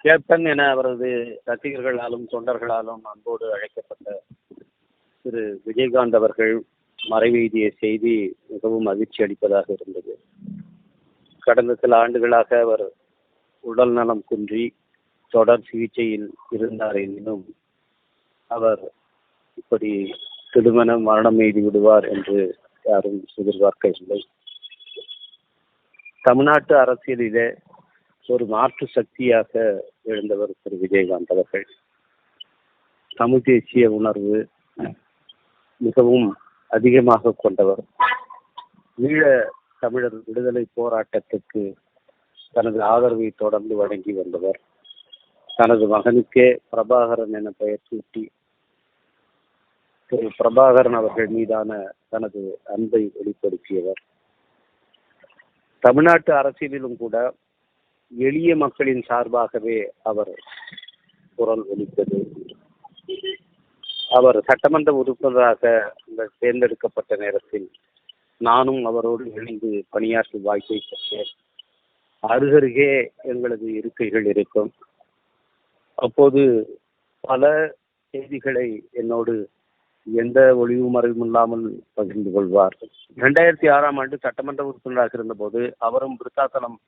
Captain என அவரது ரசிகர்களாலும் தொண்டர்களாலும் அன்போடு அழைக்கப்பட்ட திரு விஜயகாந்த் அவர்கள் மறைவெய்திய செய்தி மிகவும் மகிழ்ச்சி அளிப்பதாக இருந்தது. கடந்த சில ஆண்டுகளாக அவர் உடல் நலம் குன்றி தொடர் சிகிச்சையில் இருந்தார் எனினும் அவர் இப்படி திருமணம் மரணம் எய்தி விடுவார் என்று யாரும் எதிர்பார்க்கவில்லை. தமிழ்நாட்டு அரசியலிலே ஒரு மாற்று சக்தியாக எழுந்தவர் திரு விஜயகாந்த் அவர்கள். தமிழ் தேசிய உணர்வு மிகவும் அதிகமாக கொண்டவர். ஈழ தமிழர் விடுதலை போராட்டத்துக்கு தனது ஆதரவை தொடர்ந்து வழங்கி வந்தவர். தனது மகனுக்கே பிரபாகரன் என பெயர் சூட்டி திரு பிரபாகரன் அவர்கள் மீதான தனது அன்பை வெளிப்படுத்தியவர். தமிழ்நாட்டு அரசியலிலும் கூட எளிய மக்களின் சார்பாகவே அவர் குரல் ஒலித்தது. அவர் சட்டமன்ற உறுப்பினராக தேர்ந்தெடுக்கப்பட்ட நேரத்தில் நானும் அவரோடு இணைந்து பணியாற்றும் வாய்ப்பை பெற்றேன். அருகருகே எங்களது இருக்கைகள் இருக்கும். அப்போது பல செய்திகளை என்னோடு எந்த ஒளிவு மறைவும் இல்லாமல் பகிர்ந்து கொள்வார். இரண்டாயிரத்தி ஆறாம் ஆண்டு சட்டமன்ற உறுப்பினராக இருந்தபோது அவரும் விருத்தாசலம்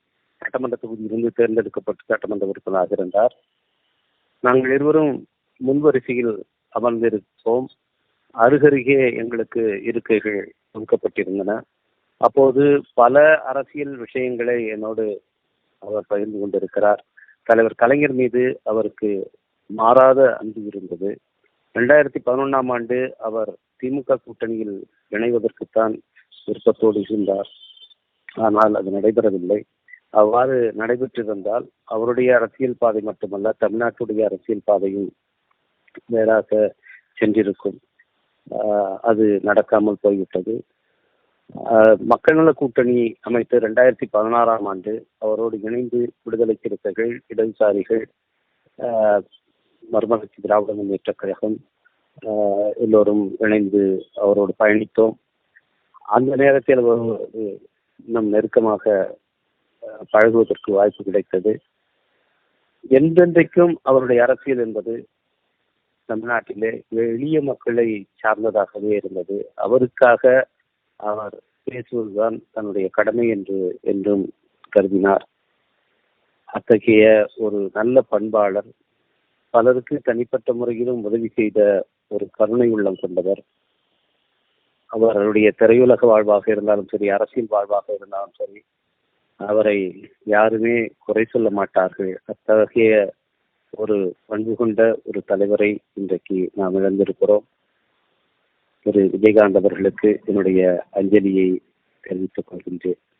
சட்டமன்ற தொகுதியிலிருந்து தேர்ந்தெடுக்கப்பட்டு சட்டமன்ற உறுப்பினராக இருந்தார். நாங்கள் இருவரும் முன்வரிசையில் அமர்ந்திருப்போம். அருகருகே எங்களுக்கு இருக்கைகள் ஒதுக்கப்பட்டிருந்தன அப்போது பல அரசியல் விஷயங்களை என்னோடு அவர் பகிர்ந்து கொண்டிருக்கிறார். தலைவர் கலைஞர் மீது அவருக்கு மாறாத அன்பு இருந்தது. ரெண்டாயிரத்தி பதினொன்றாம் ஆண்டு அவர் திமுக கூட்டணியில் இணைவதற்குத்தான் விருப்பத்தோடு இருந்தார். ஆனால் அது நடைபெறவில்லை. அவ்வாறு நடைபெற்றிருந்தால் அவருடைய அரசியல் பாதை மட்டுமல்ல தமிழ்நாட்டுடைய அரசியல் பாதையும் வேறாக சென்றிருக்கும். அது நடக்காமல் போய்விட்டது. மக்கள் நல கூட்டணி அமைத்து ரெண்டாயிரத்தி பதினாறாம் ஆண்டு அவரோடு இணைந்து விடுதலை சிறுத்தைகள் இடதுசாரிகள் மர்மலட்சி திராவிட முன்னேற்ற கழகம் எல்லோரும் இணைந்து அவரோடு பயணித்தோம். அந்த நேரத்தில் இன்னும் நெருக்கமாக பழகுவதற்கு வாய்ப்பு கிடைத்தது. என்றென்றைக்கும் அவருடைய அரசியல் என்பது தமிழ்நாட்டிலே எளிய மக்களை சார்ந்ததாகவே இருந்தது. அவருக்காக அவர் பேசுவதுதான் தன்னுடைய கடமை என்று என்றும் கருதினார். அத்தகைய ஒரு நல்ல பண்பாளர் பலருக்கு தனிப்பட்ட முறையிலும் உதவி செய்த ஒரு கருணை உள்ளம் கொண்டவர். அவருடைய திரையுலக வாழ்வாக இருந்தாலும் சரி அரசியல் வாழ்வாக இருந்தாலும் சரி அவரை யாருமே குறை சொல்ல மாட்டார்கள். அத்தகைய ஒரு பண்பு கொண்ட ஒரு தலைவரை இன்றைக்கு நாம் இழந்திருக்கிறோம். திரு விஜயகாந்த் அவர்களுக்கு என்னுடைய அஞ்சலியை தெரிவித்துக் கொள்கின்றேன்.